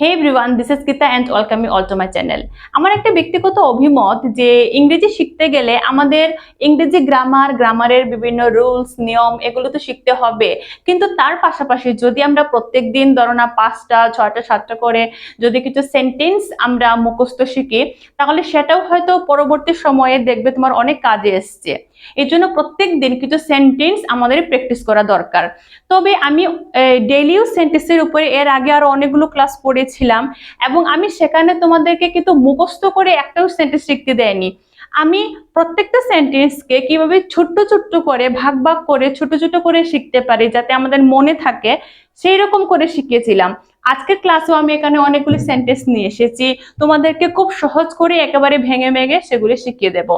Hey everyone this is Gita and welcome you all to my channel আমার একটা ব্যক্তিগত অভিমত যে ইংরেজি শিখতে গেলে আমাদের ইংরেজি গ্রামার গ্রামারের বিভিন্ন রুলস নিয়ম এগুলো তো শিখতে হবে। কিন্তু তার পাশাপাশি যদি আমরা প্রত্যেক দিন ধরো না পাঁচটা, ছয়টা, সাতটা করে যদি কিছু সেন্টেন্স আমরা মুখস্থ শিখি, তাহলে সেটাও হয়তো পরবর্তী সময়ে দেখবে তোমার অনেক কাজে এসছে। এই জন্য প্রত্যেক দিন কিছু সেন্টেন্স আমাদের প্র্যাকটিস করা দরকার। তবে আমি ডেইলিও সেন্টেন্সের উপরে এর আগে আরও অনেকগুলো ক্লাস পড়েছিলাম এবং আমি সেখানে তোমাদেরকে কিন্তু মুখস্থ করে একটাও সেন্টেন্স শিখতে দেয়নি। আমি প্রত্যেকটা সেন্টেন্সকে কীভাবে ছোট্ট ছোট্ট করে, ভাগ ভাগ করে, ছোট ছোট করে শিখতে পারি যাতে আমাদের মনে থাকে সেই রকম করে শিখিয়েছিলাম। আজকের ক্লাসেও আমি এখানে অনেকগুলি সেন্টেন্স নিয়ে এসেছি। তোমাদেরকে খুব সহজ করে একেবারে ভেঙে ভেঙে সেগুলি শিখিয়ে দেবো।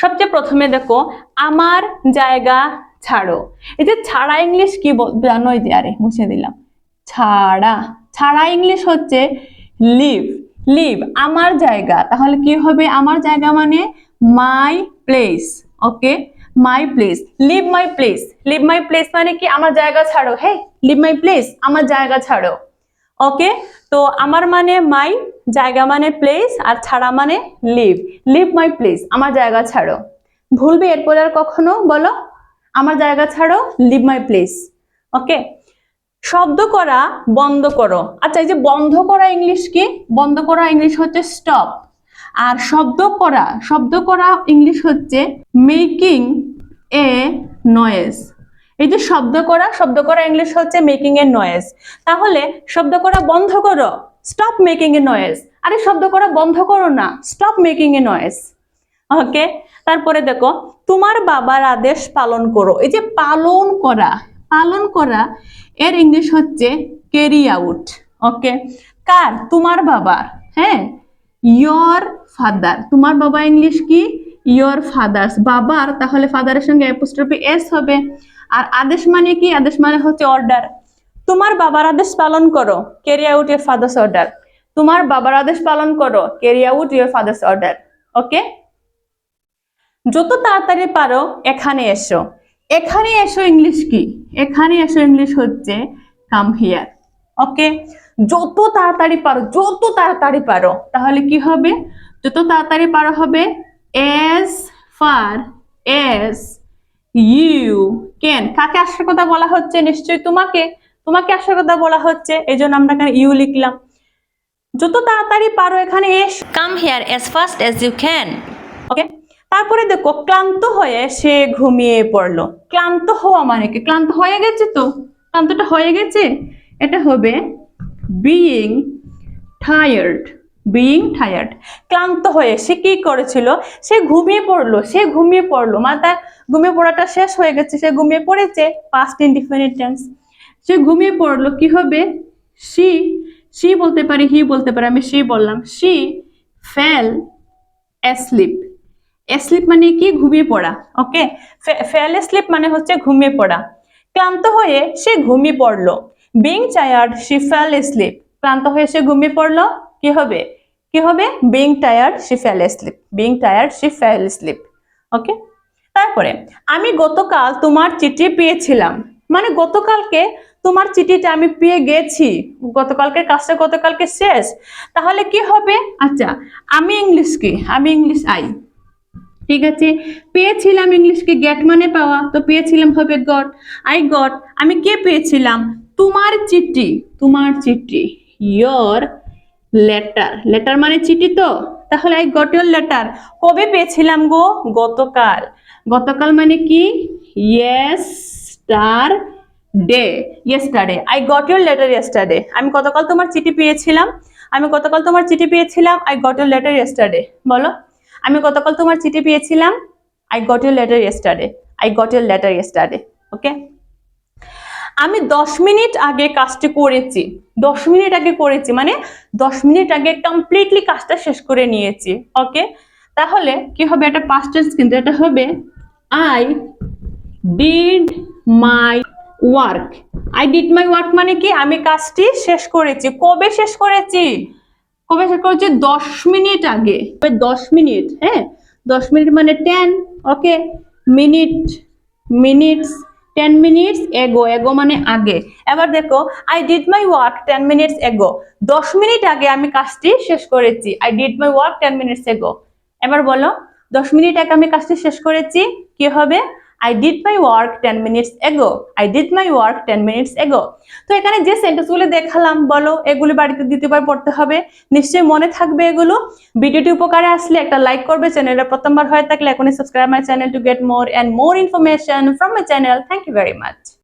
সবচেয়ে প্রথমে দেখো, আমার জায়গা ছাড়ো। এই যে ছাড়া ইংলিশ কি জানোই যে, আরে মুছে দিলাম। ছাড়া। ছাড়া ইংলিশ হচ্ছে লিভ লিভ আমার জায়গা। তাহলে কি হবে? আমার জায়গা মানে my place okay my place live my place live my place মানে কি? আমার জায়গা ছাড়ো হে লিভ মাই প্লেস আমার জায়গা ছাড়ো ওকে তো আমার মানে মাই জায়গা মানে প্লেস আর ছাড়া মানে লিভ লিভ মাই প্লেস আমার জায়গা ছাড়ো। ভুলবে এরপরে আর কখনো? বলো। আমার জায়গা ছাড়ো লিভ মাই প্লেস ওকে শব্দ করা বন্ধ করো। আচ্ছা এই যে বন্ধ করা ইংলিশ কি? বন্ধ করা ইংলিশ হচ্ছে স্টপ আর শব্দ করা শব্দ করা ইংলিশ হচ্ছে মেকিং এ নয়েজ এই যে শব্দ করা শব্দ করা ইংলিশ হচ্ছে মেকিং এ নয়েজ তাহলে শব্দ করা বন্ধ করো স্টপ মেকিং এ নয়েজ আরে, শব্দ করা বন্ধ করো না stop making a noise okay তারপরে দেখো, তোমার বাবার আদেশ পালন করো। এই যে পালন করা পালন করা এর ইংলিশ হচ্ছে ক্যারি আউট ওকে কার? তোমার বাবার হ্যাঁ? ইয়োর ফাদার তোমার বাবা ইংলিশ কি? ইয়োর ফাদার্স বাবার, তাহলে ফাদারের সঙ্গে অ্যাপোস্ট্রফি এস হবে। আর আদেশ মানে কি? আদেশ মানে হচ্ছে অর্ডার তোমার বাবার আদেশ পালন করো carry out your father's order তোমার বাবার আদেশ পালন করো carry out your father's order okay যত তাড়াতাড়ি পারো, এখানে এসো। এখানে এসো ইংলিশ কি? এখানে এসো ইংলিশ হচ্ছে কাম হিয়ার ওকে যত তাড়াতাড়ি পারো যত তাড়াতাড়ি পারো তাহলে কি হবে? যত তাড়াতাড়ি পারো হবে as far as you can কাকে আসার কথা বলা হচ্ছে? নিশ্চয়ই তোমাকে। তোমাকে আসার কথা বলা হচ্ছে এই জন্য আমরা এখানে ইউ লিখলাম। যত তাড়াতাড়ি পারো এখানে as come here as fast as you can okay তারপরে দেখো, ক্লান্ত হয়ে সে ঘুমিয়ে পড়ল। ক্লান্ত হওয়া মানে কি? ক্লান্ত হয়ে গেছে তো? ক্লান্তটা হয়ে গেছে? এটা হবে বিইং টায়ার্ড বিইং টায়ার্ড ক্লান্ত হয়ে সে কি করেছিল? সে ঘুমিয়ে পড়ল, সে ঘুমিয়ে পড়ল। মানে তার ঘুমিয়ে পড়াটা শেষ হয়ে গেছে, সে ঘুমিয়ে পড়েছে পাস্ট ইনডিফিনিট টেন্স সে ঘুমিয়ে পড়ল, কি হবে? সি সি বলতে পারি হি বলতে পারি, আমি সি বললাম। সি ফেল অ্যাসলিপ স্লিপ মানে কি? ঘুমিয়ে পড়া ওকে ফেল স্লিপ মানে হচ্ছে ঘুমিয়ে পড়া। ক্লান্ত হয়ে সে ঘুমিয়ে পড়ল। Being tired she fell sleep ক্লান্ত হয়ে সে ঘুমিয়ে পড়ল, কি হবে? কি হবে? Being tired she fell sleep being tired she fell sleep okay তারপরে, আমি গতকাল তোমার চিঠি পেয়েছিলাম। মানে গতকালকে তোমার চিঠিটা আমি পেয়ে গেছি। গতকালকে কাজটা গতকালকে শেষ। তাহলে কি হবে? আচ্ছা আমি ইংলিশ কি? আমি ইংলিশ আই। ঠিক আছে? পেয়েছিলাম ইংলিশকে গেট মানে পাওয়া, তো পেয়েছিলাম হবে গট আই গট আমি কে পেয়েছিলাম? তোমার চিঠি তোমার চিঠি ইয়োর লেটার লেটার মানে চিঠি তো? তাহলে আই গট ইয়োর লেটার কবে পেয়েছিলাম গো? গতকাল। গতকাল মানে কি? Yesterday yesterday I got your letter yesterday আমি গতকাল তোমার চিঠি পেয়েছিলাম? আমি গতকাল তোমার চিঠি পেয়েছিলাম? I got your letter yesterday বলো। আমি গতকাল তোমার চিঠি পেয়েছিলাম। I got your letter yesterday I got your letter yesterday okay আমি দশ মিনিট আগে কাজটি করেছি। দশ মিনিট আগে করেছি মানে দশ মিনিট আগে কমপ্লিটলি কাজটা শেষ করে নিয়েছি ওকে তাহলে কি হবে? এটা পাস্ট টেন্স কিন্তু এটা হবে I did my work I did my work মানে কি? আমি কাজটি শেষ করেছি। কবে শেষ করেছি? কবে শেষ করেছি দশ মিনিট আগে। দশ মিনিট হ্যাঁ? দশ মিনিট মানে ten okay minute minutes ten minutes ago ago মানে আগে। এবার দেখো I did my work ten minutes ago দশ মিনিট আগে আমি কাজটি শেষ করেছি। I did my work ten minutes ago এবার বলো, দশ মিনিট আগে আমি কাজটি শেষ করেছি, কি হবে? I did my work ten minutes ago I did my work ten minutes ago তো এখানে যে সেন্টেন্সগুলো দেখালাম, বলো, এগুলি বাড়িতে দ্বিতীয়বার পড়তে হবে। নিশ্চয়ই মনে থাকবে এগুলো। ভিডিওটি উপকারে আসলে একটা লাইক করবে চ্যানেলটা প্রথমবার হয়ে থাকলে এখনই subscribe my channel to get more and more information from my channel thank you very much